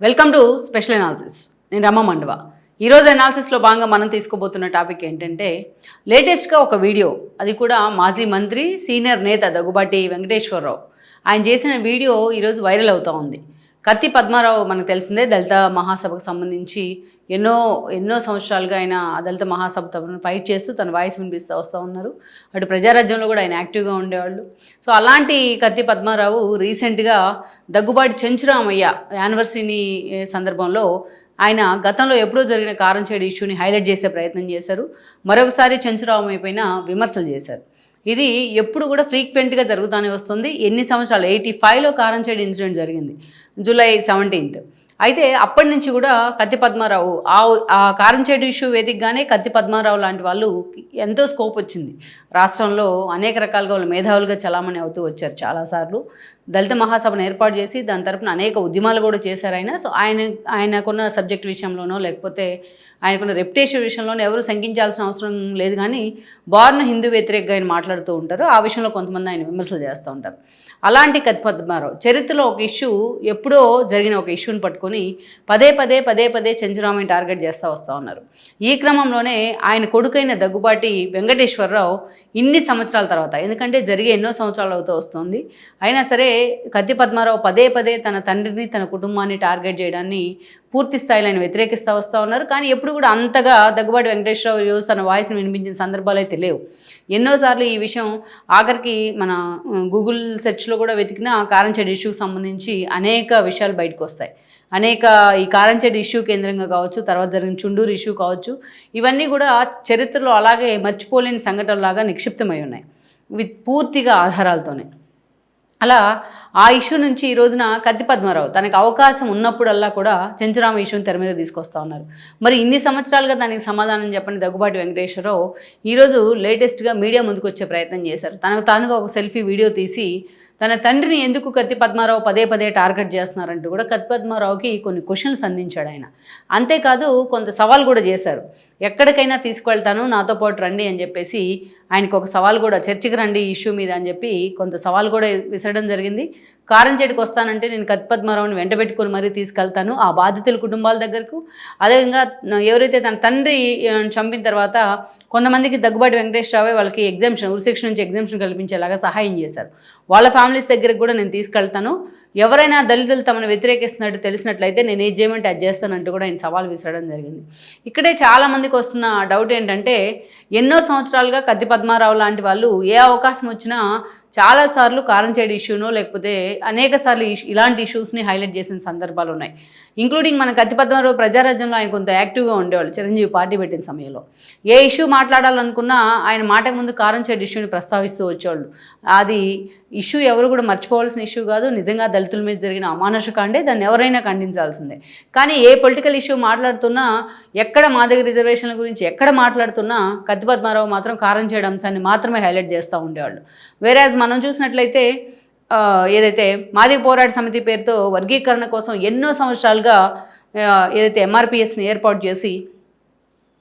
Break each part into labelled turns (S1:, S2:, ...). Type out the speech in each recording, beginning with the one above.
S1: Welcome to special analysis నేను రమ్మ మండవ. ఈరోజు అనాలిసిస్లో భాగంగా మనం తీసుకోబోతున్న టాపిక్ ఏంటంటే లేటెస్ట్గా ఒక వీడియో అది కూడా మాజీ మంత్రి సీనియర్ నేత దగ్గుబాటి వెంకటేశ్వరరావు. ఆయన చేసిన వీడియో ఈరోజు వైరల్ అవుతూ ఉంది. కత్తి పద్మారావు మనకు తెలిసిందే దళిత మహాసభకు సంబంధించి ఎన్నో ఎన్నో సంవత్సరాలుగా ఆయన దళిత మహాసభ ఫైట్ చేస్తూ తన వాయిస్ వినిపిస్తూ వస్తూ ఉన్నారు. అటు ప్రజారాజ్యంలో కూడా ఆయన యాక్టివ్గా ఉండేవాళ్ళు. సో అలాంటి కత్తి పద్మారావు రీసెంట్గా దగ్గుబాటి చెంచురామయ్య యానివర్సరీని సందర్భంలో ఆయన గతంలో ఎప్పుడో జరిగిన కారం చేడు ఇష్యూని హైలైట్ చేసే ప్రయత్నం చేశారు. మరొకసారి చెంచురామయ్య పైన విమర్శలు చేశారు. ఇది ఎప్పుడు కూడా ఫ్రీక్వెంట్గా జరుగుతూనే వస్తుంది. ఎన్ని సంవత్సరాలు? ఎయిటీ ఫైవ్లో కారం చేడు ఇన్సిడెంట్ జరిగింది. July seventeenth. అయితే అప్పటి నుంచి కూడా కత్తి పద్మారావు ఆ ఆ కారంచేడు ఇష్యూ వేదికగానే కత్తి పద్మారావు లాంటి వాళ్ళు ఎంతో స్కోప్ వచ్చింది. రాష్ట్రంలో అనేక రకాలుగా వాళ్ళు మేధావులుగా చలామణి అవుతూ వచ్చారు చాలాసార్లు. దళిత మహాసభను ఏర్పాటు చేసి దాని తరపున అనేక ఉద్యమాలు కూడా చేశారు ఆయన. సో ఆయన ఆయనకున్న సబ్జెక్ట్ విషయంలోనో లేకపోతే ఆయనకున్న రెప్యుటేషన్ విషయంలోనో ఎవరు శంకించాల్సిన అవసరం లేదు కానీ బార్న్ హిందూ వ్యతిరేకంగా ఆయన మాట్లాడుతూ ఉంటారు. ఆ విషయంలో కొంతమంది ఆయన విమర్శలు చేస్తూ ఉంటారు. అలాంటి కత్తి పద్మారావు చరిత్రలో ఒక ఇష్యూ ఎప్పుడు ఎప్పుడో జరిగిన ఒక ఇష్యూని పట్టుకొని పదే పదే పదే పదే చంద్రరామయ్య టార్గెట్ చేస్తూ వస్తూ ఉన్నారు. ఈ క్రమంలోనే ఆయన కొడుకైన దగ్గుబాటి వెంకటేశ్వరరావు ఇన్ని సంవత్సరాల తర్వాత ఎందుకంటే జరిగే ఎన్నో సంవత్సరాలు అవుతూ వస్తుంది అయినా సరే కత్తి పద్మారావు పదే పదే తన తండ్రిని తన కుటుంబాన్ని టార్గెట్ చేయడాన్ని పూర్తి స్థాయిలో ఆయన వ్యతిరేకిస్తూ వస్తూ ఉన్నారు. కానీ ఎప్పుడు కూడా అంతగా దగ్గుబాటి వెంకటేశ్వరరావు ఈరోజు తన వాయిస్ని వినిపించిన సందర్భాలు అయితే లేవు. ఎన్నోసార్లు ఈ విషయం ఆఖరికి మన గూగుల్ సెర్చ్లో కూడా వెతికిన కారంచెడు ఇష్యూకి సంబంధించి అనేక విషయాలు బయటకు వస్తాయి. అనేక ఈ కారంచేటి ఇష్యూ కేంద్రంగా కావచ్చు తర్వాత జరిగిన చుండూరు ఇష్యూ కావచ్చు ఇవన్నీ కూడా చరిత్రలో అలాగే మర్చిపోలేని సంఘటనలాగా నిక్షిప్తమై ఉన్నాయి. విత్ పూర్తిగా ఆధారాలతోనే. అలా ఆ ఇష్యూ నుంచి ఈ రోజున కత్తి పద్మారావు తనకు అవకాశం ఉన్నప్పుడల్లా కూడా చెంచురామ ఇష్యూని తెర మీద తీసుకొస్తా ఉన్నారు. మరి ఇన్ని సంవత్సరాలుగా దానికి సమాధానం చెప్పని దగ్గుబాటి వెంకటేశ్వరరావు ఈరోజు లేటెస్ట్గా మీడియా ముందుకు వచ్చే ప్రయత్నం చేశారు. తనకు తానుగా ఒక సెల్ఫీ వీడియో తీసి తన తండ్రిని ఎందుకు కత్తి పద్మారావు పదే పదే టార్గెట్ చేస్తున్నారంటూ కూడా కత్తి పద్మారావుకి కొన్ని క్వశ్చన్స్ అందించాడు ఆయన. అంతేకాదు కొంత సవాల్ కూడా చేశారు. ఎక్కడికైనా తీసుకువెళ్తాను నాతో పాటు రండి అని చెప్పేసి ఆయనకు ఒక సవాల్ కూడా చర్చకి రండి ఈ ఇష్యూ మీద అని చెప్పి కొంత సవాల్ కూడా విసరడం జరిగింది. కారంచేటికి వస్తానంటే నేను కత్తి పద్మారావుని వెంట మరీ తీసుకెళ్తాను ఆ బాధితుల కుటుంబాల దగ్గరకు. అదేవిధంగా ఎవరైతే తన తండ్రి చంపిన తర్వాత కొంతమందికి దగ్గుబాటి వెంకటేశ్వరరావు వాళ్ళకి ఎగ్జామ్షన్ ఉరిశిక్ష నుంచి ఎగ్జామ్షన్ కల్పించేలాగా సహాయం చేశారు. వాళ్ళ ఫ్యామిలీస్ దగ్గరకు కూడా నేను తీసుకెళ్తాను. ఎవరైనా దళితులు తమను వ్యతిరేకిస్తున్నట్టు తెలిసినట్లయితే నేను ఏది చేయమంటే అది చేస్తానంటూ కూడా ఆయన సవాల్ విసరడం జరిగింది. ఇక్కడే చాలామందికి వస్తున్న డౌట్ ఏంటంటే ఎన్నో సంవత్సరాలుగా కత్తి పద్మారావు లాంటి వాళ్ళు ఏ అవకాశం వచ్చినా చాలాసార్లు కారంచేడు ఇష్యూనో లేకపోతే అనేక సార్లు ఇలాంటి ఇష్యూస్ని హైలైట్ చేసిన సందర్భాలు ఉన్నాయి. ఇంక్లూడింగ్ మన కత్తి పద్మారావు ప్రజారాజ్యంలో ఆయన కొంత యాక్టివ్గా ఉండేవాళ్ళు చిరంజీవి పార్టీ పెట్టిన సమయంలో. ఏ ఇష్యూ మాట్లాడాలనుకున్నా ఆయన మాటకు ముందు కారంచేడు ఇష్యూని ప్రస్తావిస్తూ వచ్చేవాళ్ళు. అది ఇష్యూ ఎవరు కూడా మర్చిపోవాల్సిన ఇష్యూ కాదు నిజంగా దళితుల మీద జరిగిన అమానుషకాండే దాన్ని ఎవరైనా ఖండించాల్సిందే. కానీ ఏ పొలిటికల్ ఇష్యూ మాట్లాడుతున్నా ఎక్కడ మాదిగ రిజర్వేషన్ల గురించి ఎక్కడ మాట్లాడుతున్నా కత్తి పద్మారావు మాత్రం కారం చేయడం అంశాన్ని మాత్రమే హైలైట్ చేస్తూ ఉండేవాళ్ళు. వేరేజ్ మనం చూసినట్లయితే ఏదైతే మాదిగ పోరాట సమితి పేరుతో వర్గీకరణ కోసం ఎన్నో సంవత్సరాలుగా ఏదైతే ఎంఆర్పిఎస్ని ఏర్పాటు చేసి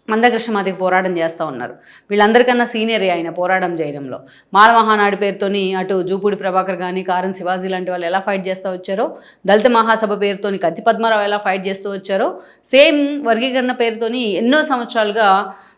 S1: మందకృష్ణ మాతకి పోరాటం చేస్తూ ఉన్నారు. వీళ్ళందరికన్నా సీనియర్ ఆయన పోరాటం చేయడంలో. మాల మహానాడు పేరుతోని అటు జూపూడి ప్రభాకర్ కానీ కారం శివాజీ లాంటి వాళ్ళు ఎలా ఫైట్ చేస్తూ వచ్చారో దళిత మహాసభ పేరుతోని కత్తి పద్మారావు ఎలా ఫైట్ చేస్తూ వచ్చారో సేమ్ వర్గీకరణ పేరుతోని ఎన్నో సంవత్సరాలుగా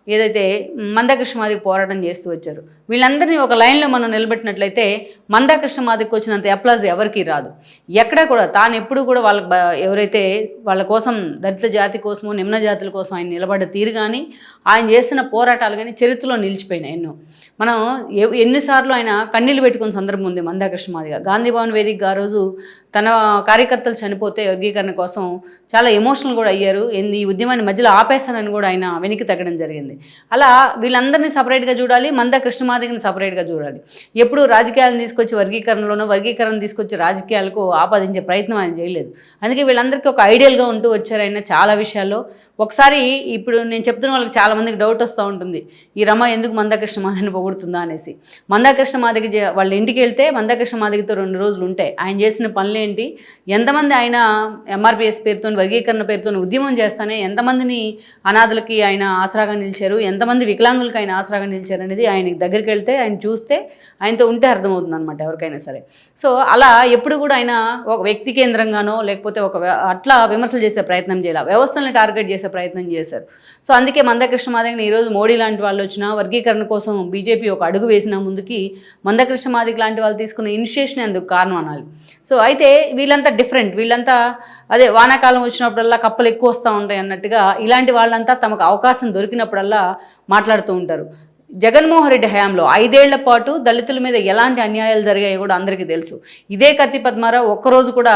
S1: ఏదైతే మందకృష్ణమాదికి పోరాటం చేస్తూ వచ్చారు వీళ్ళందరినీ ఒక లైన్లో మనం నిలబెట్టినట్లయితే మందకృష్ణమాదికి వచ్చినంత అప్లాజ్ ఎవరికీ రాదు. ఎక్కడ కూడా తాను ఎప్పుడు కూడా వాళ్ళ ఎవరైతే వాళ్ళ కోసం దళిత జాతి కోసమో నిమ్న జాతుల కోసం ఆయన నిలబడ్డ తీరు కానీ ఆయన చేస్తున్న పోరాటాలు కానీ చరిత్రలో నిలిచిపోయినాయి ఎన్నో. మనం ఎ- ఎన్నిసార్లు ఆయన కన్నీళ్ళు పెట్టుకున్న సందర్భం ఉంది మందాకృష్ణ మాదిగా గాంధీ భవన్ వేదిక ఆ రోజు తన కార్యకర్తలు చనిపోతే వర్గీకరణ కోసం చాలా ఎమోషనల్ కూడా అయ్యారు. ఈ ఉద్యమాన్ని మధ్యలో ఆపేశానని కూడా ఆయన వెనక్కి తగ్గడం జరిగింది. అలా వీళ్ళందరినీ సపరేట్గా చూడాలి మంద కృష్ణమాదిగని సపరేట్గా చూడాలి. ఎప్పుడు రాజకీయాలను తీసుకొచ్చి వర్గీకరణలోనూ వర్గీకరణ తీసుకొచ్చి రాజకీయాలకు ఆపాదించే ప్రయత్నం ఆయన చేయలేదు. అందుకే వీళ్ళందరికీ ఒక ఐడియల్గా ఉంటూ వచ్చారు ఆయన చాలా విషయాల్లో. ఒకసారి ఇప్పుడు నేను చెప్తున్న వాళ్ళకి చాలామందికి డౌట్ వస్తూ ఉంటుంది. ఈ రమ ఎందుకు మందాకృష్ణ మాదిని పొగుడుతుందా అనేసి. మందాకృష్ణ మాదిగ వాళ్ళ ఇంటికి వెళ్తే మందాకృష్ణ మాదిగతో రెండు రోజులు ఉంటాయి ఆయన చేసిన పనులేంటి? ఎంతమంది ఆయన ఎంఆర్పిఎస్ పేరుతో వర్గీకరణ పేరుతో ఉద్యమం చేస్తానే ఎంతమందిని అనాథలకి ఆయన ఆసరాగా నిలిచారు? నిలిచారు ఎంతమంది వికలాంగులకు ఆయన ఆసరాగా నిలిచారు అనేది ఆయన దగ్గరికి వెళ్తే ఆయన చూస్తే ఆయనతో ఉంటే అర్థమవుతుంది అనమాట ఎవరికైనా సరే. సో అలా ఎప్పుడు కూడా ఆయన ఒక వ్యక్తి కేంద్రంగానో లేకపోతే ఒక అట్లా విమర్శలు చేసే ప్రయత్నం చేయాలి. వ్యవస్థలను టార్గెట్ చేసే ప్రయత్నం చేశారు. సో అందుకే మందకృష్ణ మాదిగని ఈరోజు మోడీ లాంటి వాళ్ళు వచ్చినా వర్గీకరణ కోసం బీజేపీ ఒక అడుగు వేసిన ముందుకి మందకృష్ణ మాదిగ లాంటి వాళ్ళు తీసుకున్న ఇనిషియేషన్ అందుకు కారణం అనాలి. సో అయితే వీళ్ళంతా డిఫరెంట్. వీళ్ళంతా అదే వానాకాలం వచ్చినప్పుడల్లా కప్పలు ఎక్కువ వస్తూ ఉంటాయి అన్నట్టుగా ఇలాంటి వాళ్ళంతా తమకు అవకాశం దొరికినప్పుడల్లా మాట్లాడుతూ ఉంటారు. జగన్మోహన్ రెడ్డి హయాంలో ఐదేళ్ళ పాటు దళితుల మీద ఎలాంటి అన్యాయాలు జరిగాయో కూడా అందరికీ తెలుసు. ఇదే కత్తి పద్మారావు ఒక్కరోజు కూడా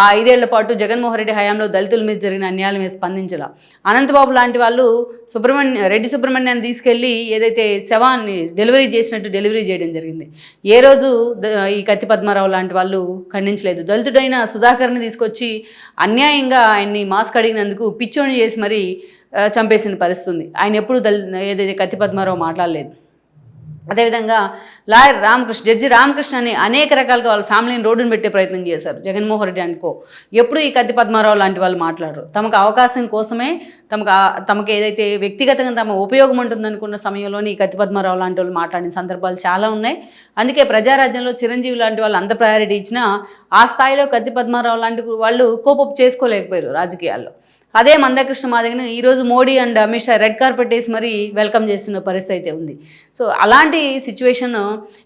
S1: ఆ ఐదేళ్ళ పాటు జగన్మోహన్ రెడ్డి హయాంలో దళితుల మీద జరిగిన అన్యాయాల మీద స్పందించాల. అనంతబాబు లాంటి వాళ్ళు సుబ్రహ్మణ్య రెడ్డి సుబ్రహ్మణ్యాన్ని తీసుకెళ్ళి ఏదైతే శవాన్ని డెలివరీ చేసినట్టు డెలివరీ చేయడం జరిగింది. ఏ రోజు ఈ కత్తి పద్మారావు లాంటి వాళ్ళు ఖండించలేదు. దళితుడైన సుధాకర్ని తీసుకొచ్చి అన్యాయంగా ఆయన్ని మాస్క్ అడిగినందుకు పిచ్చోని చేసి మరీ చంపేసిన పరిస్థితి ఉంది ఆయన ఎప్పుడు దళి ఏదైతే కత్తి పద్మారావు మాట్లాడలేదు. అదేవిధంగా లాయర్ రామకృష్ణ జడ్జి రామకృష్ణ అని అనేక రకాలుగా వాళ్ళ ఫ్యామిలీని రోడ్డును పెట్టే ప్రయత్నం చేశారు. జగన్మోహన్ రెడ్డి అనుకో. ఎప్పుడు ఈ కత్తి పద్మారావు లాంటి వాళ్ళు మాట్లాడరు. తమకు అవకాశం కోసమే తమకు తమకు ఏదైతే వ్యక్తిగతంగా తమ ఉపయోగం ఉంటుందనుకున్న సమయంలోనే ఈ కత్తి పద్మారావు లాంటి వాళ్ళు మాట్లాడిన సందర్భాలు చాలా ఉన్నాయి. అందుకే ప్రజారాజ్యంలో చిరంజీవి లాంటి వాళ్ళు అంత ప్రయారిటీ ఇచ్చినా ఆ స్థాయిలో కత్తి పద్మారావు లాంటి వాళ్ళు కోపప్ చేసుకోలేకపోయారు రాజకీయాల్లో. అదే మందకృష్ణ మాదిగని ఈరోజు Modi and Amit Shah red carpet వేసి మరీ వెల్కమ్ చేస్తున్న పరిస్థితి అయితే ఉంది. సో అలాంటి సిచ్యువేషన్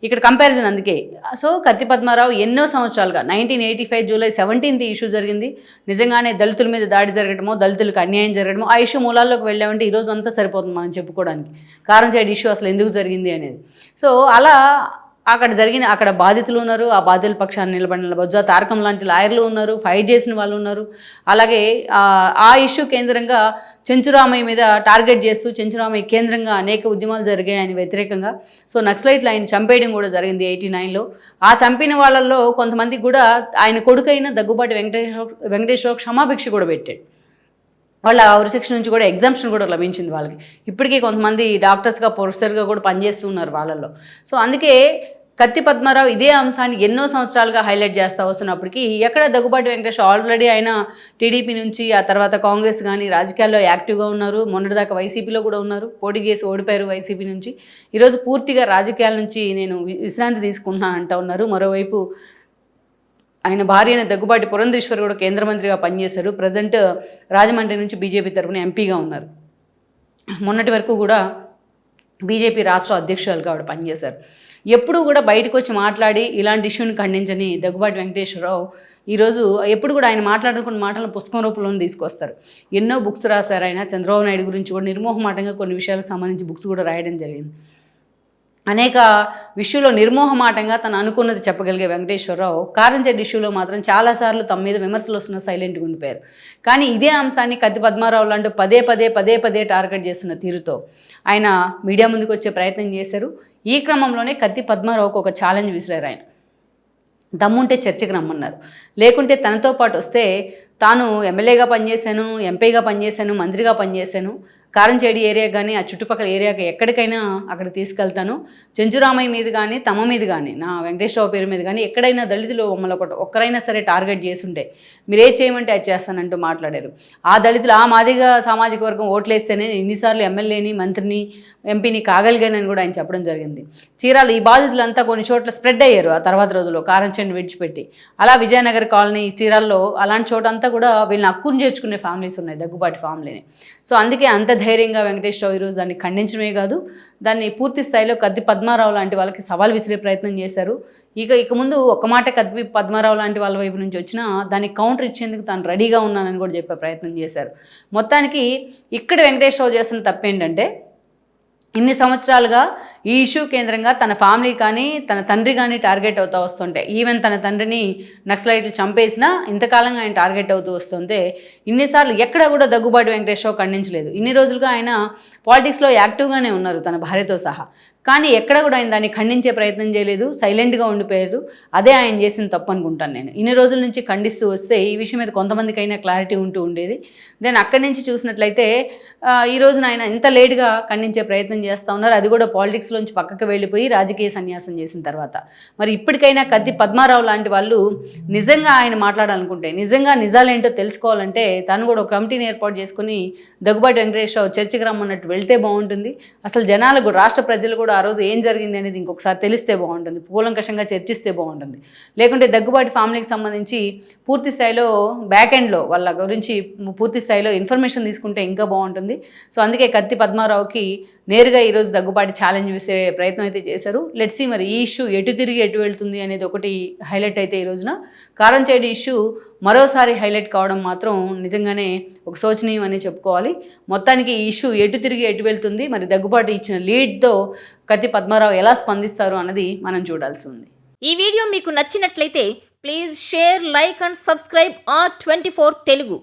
S1: ఇక్కడ కంపారిజన్ అందుకే. సో కత్తి పద్మారావు ఎన్నో సంవత్సరాలుగా nineteen eighty five July seventeenth issue జరిగింది. నిజంగానే దళితుల మీద దాడి జరగడమో దళితులకు అన్యాయం జరగడమో ఆ ఇష్యూ మూలాల్లోకి వెళ్ళామంటే ఈరోజు అంతా సరిపోతుంది మనం చెప్పుకోవడానికి. కారం సైడ్ ఇష్యూ అసలు ఎందుకు జరిగింది అనేది. సో అలా అక్కడ జరిగిన అక్కడ బాధితులు ఉన్నారు ఆ బాధితుల పక్షాన్ని నిలబడిన బొజ్జ తారకం లాంటి లాయర్లు ఉన్నారు ఫైట్ చేసిన వాళ్ళు ఉన్నారు. అలాగే ఆ, ఇష్యూ కేంద్రంగా చెంచురామయ్య మీద టార్గెట్ చేస్తూ చెంచురామయ్య కేంద్రంగా అనేక ఉద్యమాలు జరిగాయి వ్యతిరేకంగా. సో నక్సలైట్లు ఆయన చంపేయడం కూడా జరిగింది ఎయిటీ నైన్లో. ఆ చంపిన వాళ్ళల్లో కొంతమంది కూడా ఆయన కొడుకైన దగ్గుబాటి వెంకటేశ్వర వెంకటేశ్వర క్షమాభిక్ష కూడా పెట్టాడు. వాళ్ళ ఉరిశిక్ష నుంచి కూడా ఎగ్జామ్షన్ కూడా లభించింది వాళ్ళకి. ఇప్పటికీ కొంతమంది డాక్టర్స్గా ప్రొఫెసర్గా కూడా పనిచేస్తున్నారు వాళ్ళల్లో. సో అందుకే కత్తి పద్మారావు ఇదే అంశాన్ని ఎన్నో సంవత్సరాలుగా హైలైట్ చేస్తూ వస్తున్నప్పటికీ ఎక్కడ దగ్గుబాటి వెంకటేష్ ఆల్రెడీ ఆయన టీడీపీ నుంచి ఆ తర్వాత కాంగ్రెస్ కానీ రాజకీయాల్లో యాక్టివ్గా ఉన్నారు. మొన్నటిదాకా వైసీపీలో కూడా ఉన్నారు. పోటీ చేసి ఓడిపోయారు వైసీపీ నుంచి. ఈరోజు పూర్తిగా రాజకీయాల నుంచి నేను వి- విశ్రాంతి తీసుకుంటున్నాను అంటూ ఉన్నారు. మరోవైపు ఆయన భార్య అయిన దగ్గుబాటి పురంధేశ్వర్ కూడా కేంద్ర మంత్రిగా పనిచేశారు. ప్రజెంట్ రాజమండ్రి నుంచి బీజేపీ తరఫున ఎంపీగా ఉన్నారు. మొన్నటి వరకు కూడా బీజేపీ రాష్ట్ర అధ్యక్షురాలుగా ఆవిడ పనిచేశారు. ఎప్పుడు కూడా బయటకు వచ్చి మాట్లాడి ఇలాంటి ఇష్యూని ఖండించని దగ్గుబాటి వెంకటేశ్వరరావు ఈరోజు ఎప్పుడు కూడా ఆయన మాట్లాడుకున్న మాటలను పుస్తకం రూపంలో తీసుకొస్తారు. ఎన్నో బుక్స్ రాశారు ఆయన. చంద్రబాబు నాయుడు గురించి కూడా నిర్మోహమాటంగా కొన్ని విషయాలకు సంబంధించి బుక్స్ కూడా రాయడం జరిగింది. అనేక విషయంలో నిర్మోహమాటంగా తను అనుకున్నది చెప్పగలిగే వెంకటేశ్వరరావు. కారంచెడ్డి ఇష్యూలో మాత్రం చాలాసార్లు తమ మీద విమర్శలు వస్తున్న సైలెంట్గా ఉండిపోయారు. కానీ ఇదే అంశాన్ని కత్తి పద్మారావు లాంటి పదే పదే పదే పదే టార్గెట్ చేస్తున్న తీరుతో ఆయన మీడియా ముందుకు వచ్చే ప్రయత్నం చేశారు. ఈ క్రమంలోనే కత్తి పద్మారావుకు ఒక ఛాలెంజ్ విసిరారు ఆయన. దమ్ముంటే చర్చకు రమ్మన్నారు. లేకుంటే తనతో పాటు వస్తే తాను ఎమ్మెల్యేగా పనిచేశాను ఎంపీగా పనిచేశాను మంత్రిగా పనిచేశాను కారంచేడి ఏరియా కానీ ఆ చుట్టుపక్కల ఏరియాకి ఎక్కడికైనా అక్కడ తీసుకెళ్తాను. చెంచురామయ్య మీద కానీ తమ మీద కానీ నా వెంకటేశ్వర పేరు మీద కానీ ఎక్కడైనా దళితులు మమ్మల్ని ఒకటి ఒక్కరైనా సరే టార్గెట్ చేసుంటే మీరే చేయమంటే అది చేస్తానంటూ మాట్లాడారు. ఆ దళితులు ఆ మాదిగా సామాజిక వర్గం ఓట్లేస్తేనే నేను ఎన్నిసార్లు ఎమ్మెల్యేని మంత్రిని ఎంపీని కాగలిగానని కూడా ఆయన చెప్పడం జరిగింది. చీరాలు ఈ బాధితులంతా కొన్ని చోట్ల స్ప్రెడ్ అయ్యారు ఆ తర్వాత రోజుల్లో కారంచేడిని విడిచిపెట్టి. అలా విజయనగర్ కాలనీ చీరాల్లో అలాంటి చోట అంతా కూడా వీళ్ళని అక్కుని చేర్చుకునే ఫ్యామిలీస్ ఉన్నాయి దగ్గుబాటి ఫ్యామిలీని. సో అందుకే అంత ధైర్యంగా వెంకటేశ్వరరావు ఈరోజు దాన్ని ఖండించడమే కాదు దాన్ని పూర్తి స్థాయిలో కద్ది పద్మారావు లాంటి వాళ్ళకి సవాల్ విసిరే ప్రయత్నం చేశారు. ఇక ఇక ముందు ఒక మాట కద్ది పద్మారావు లాంటి వాళ్ళ వైపు నుంచి వచ్చినా దాన్ని కౌంటర్ ఇచ్చేందుకు తాను రెడీగా ఉన్నానని కూడా చెప్పే ప్రయత్నం చేశారు. మొత్తానికి ఇక్కడ వెంకటేశ్వరరావు చేస్తున్న తప్పేంటంటే ఇన్ని సంవత్సరాలుగా ఈ ఇష్యూ కేంద్రంగా తన ఫ్యామిలీ కానీ తన తండ్రి కానీ టార్గెట్ అవుతూ వస్తుంటే ఈవెన్ తన తండ్రిని నక్సలైట్లు చంపేసినా ఇంతకాలంగా ఆయన టార్గెట్ అవుతూ వస్తుంటే ఇన్నిసార్లు ఎక్కడ కూడా దగ్గుబాటు వెంకటేశ్వర ఖండించలేదు. ఇన్ని రోజులుగా ఆయన పాలిటిక్స్లో యాక్టివ్గానే ఉన్నారు తన భార్యతో సహా. కానీ ఎక్కడ కూడా ఆయన దాన్ని ఖండించే ప్రయత్నం చేయలేదు సైలెంట్గా ఉండిపోయారు. అదే ఆయన చేసిన తప్పు అనుకుంటాను నేను. ఇన్ని రోజుల నుంచి ఖండిస్తూ వస్తే ఈ విషయం మీద కొంతమందికైనా క్లారిటీ ఉంటూ ఉండేది. దెన్ అక్కడి నుంచి చూసినట్లయితే ఈ రోజున ఆయన ఎంత లేట్గా ఖండించే ప్రయత్నం చేస్తూ ఉన్నారు. అది కూడా పాలిటిక్స్లోంచి పక్కకు వెళ్ళిపోయి రాజకీయ సన్యాసం చేసిన తర్వాత. మరి ఇప్పటికైనా కత్తి పద్మారావు లాంటి వాళ్ళు నిజంగా ఆయన మాట్లాడాలనుకుంటే నిజంగా నిజాలేంటో తెలుసుకోవాలంటే తను కూడా ఒక కమిటీని ఏర్పాటు చేసుకుని దగ్గుబాటి వెంకటేశ్వరరావు చర్చకు రమ్మన్నట్టు వెళ్తే బాగుంటుంది. అసలు జనాలకు రాష్ట్ర ప్రజలు కూడా ఆ రోజు ఏం జరిగింది అనేది ఇంకొకసారి తెలిస్తే బాగుంటుంది. కూలంకషంగా చర్చిస్తే బాగుంటుంది. లేకుంటే దగ్గుబాటి ఫ్యామిలీకి సంబంధించి పూర్తి స్థాయిలో బ్యాక్ ఎండ్లో వాళ్ళ గురించి పూర్తి స్థాయిలో ఇన్ఫర్మేషన్ తీసుకుంటే ఇంకా బాగుంటుంది. సో అందుకే కత్తి పద్మారావుకి నేరుగా ఈరోజు దగ్గుబాటి ఛాలెంజ్ వేసే ప్రయత్నం అయితే చేశారు. లెట్స్ సీ మరి ఈ ఇష్యూ ఎటు తిరిగి ఎటు వెళ్తుంది అనేది ఒకటి హైలైట్ అయితే ఈ రోజున. కారంచేడి ఇష్యూ మరోసారి హైలైట్ కావడం మాత్రం నిజంగానే ఒక శోచనీయం అని చెప్పుకోవాలి. మొత్తానికి ఈ ఇష్యూ ఎటు తిరిగి ఎటు వెళ్తుంది? మరి దగ్గుబాటు ఇచ్చిన లీడ్తో కత్తి పద్మారావు ఎలా స్పందిస్తారు అన్నది మనం చూడాల్సి ఉంది.
S2: ఈ వీడియో మీకు నచ్చినట్లయితే please share like and subscribe R twenty four Telugu.